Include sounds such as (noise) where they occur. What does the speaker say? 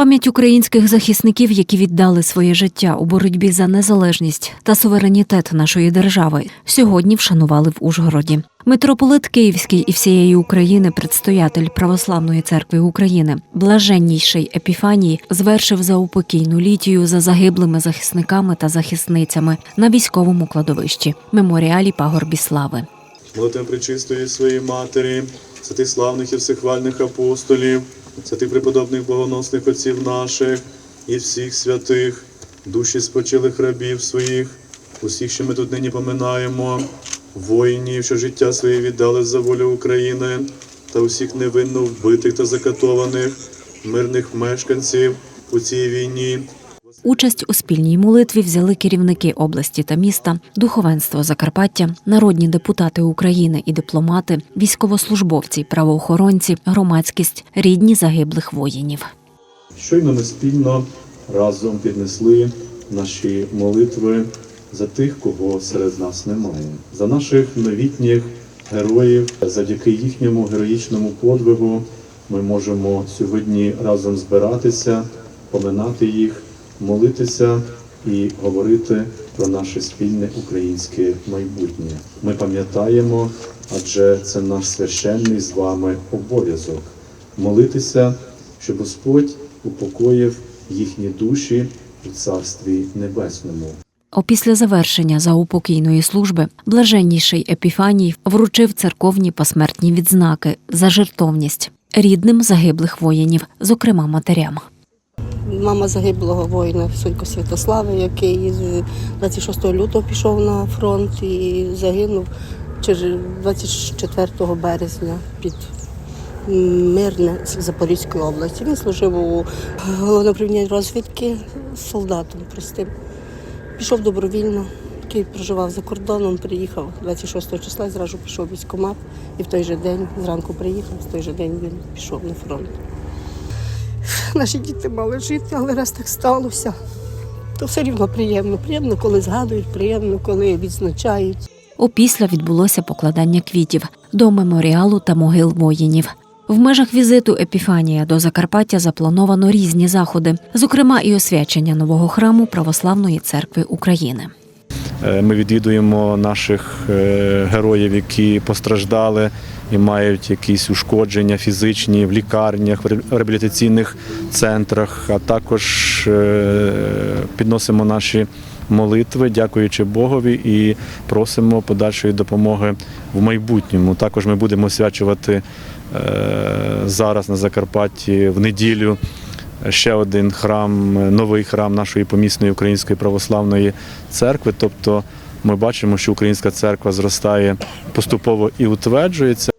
Пам'ять українських захисників, які віддали своє життя у боротьбі за незалежність та суверенітет нашої держави, сьогодні вшанували в Ужгороді. Митрополит Київський і всієї України, предстоятель Православної церкви України, блаженнійший Епіфаній, звершив заупокійну літію за загиблими захисниками та захисницями на військовому кладовищі меморіалі пагорбі слави. Молитвам причистої своєї матері, святих славних і всехвальних апостолів, святих преподобних богоносних отців наших і всіх святих, душі спочилих рабів своїх, усіх, що ми тут нині поминаємо, воїнів, що життя своє віддали за волю України, та усіх невинно вбитих та закатованих, мирних мешканців у цій війні, Участь у спільній молитві взяли керівники області та міста, духовенство Закарпаття, народні депутати України і дипломати, військовослужбовці, правоохоронці, громадськість, рідні загиблих воїнів. Щойно ми спільно разом піднесли наші молитви за тих, кого серед нас немає, за наших новітніх героїв. Завдяки їхньому героїчному подвигу ми можемо сьогодні разом збиратися, поминати їх, молитися і говорити про наше спільне українське майбутнє. Ми пам'ятаємо, адже це наш священний з вами обов'язок молитися, щоб Господь упокоїв їхні душі у Царстві Небесному. Опісля завершення заупокійної служби блаженніший Епіфаній вручив церковні посмертні відзнаки за жертовність рідним загиблих воїнів, зокрема матерям. Мама загиблого воїна Сонько Святослава, який з 26 лютого пішов на фронт і загинув через 24 березня під Мирне Запорізької області. Він служив у головному розвідки солдатом простим. Пішов добровільно, який проживав за кордоном, приїхав 26 числа зразу пішов військкомат. І в той же день зранку приїхав, в той же день він пішов на фронт. (laughs) Наші діти мали жити, але раз так сталося, то все рівно приємно. Приємно, коли згадують, приємно, коли відзначають. Опісля відбулося покладання квітів до меморіалу та могил воїнів. В межах візиту Епіфанія до Закарпаття заплановано різні заходи, зокрема і освячення нового храму Православної церкви України. Е, Ми відвідуємо наших е, героїв, які постраждали і мають якісь ушкодження фізичні в лікарнях, в ре- реабілітаційних центрах, а також е, підносимо наші молитви, дякуючи Богові, і просимо подальшої допомоги в майбутньому. Також ми будемо освячувати е, зараз на Закарпатті в неділю ще один храм, новий храм нашої помісної української православної церкви. Тобто ми бачимо, що українська церква зростає поступово і утверджується.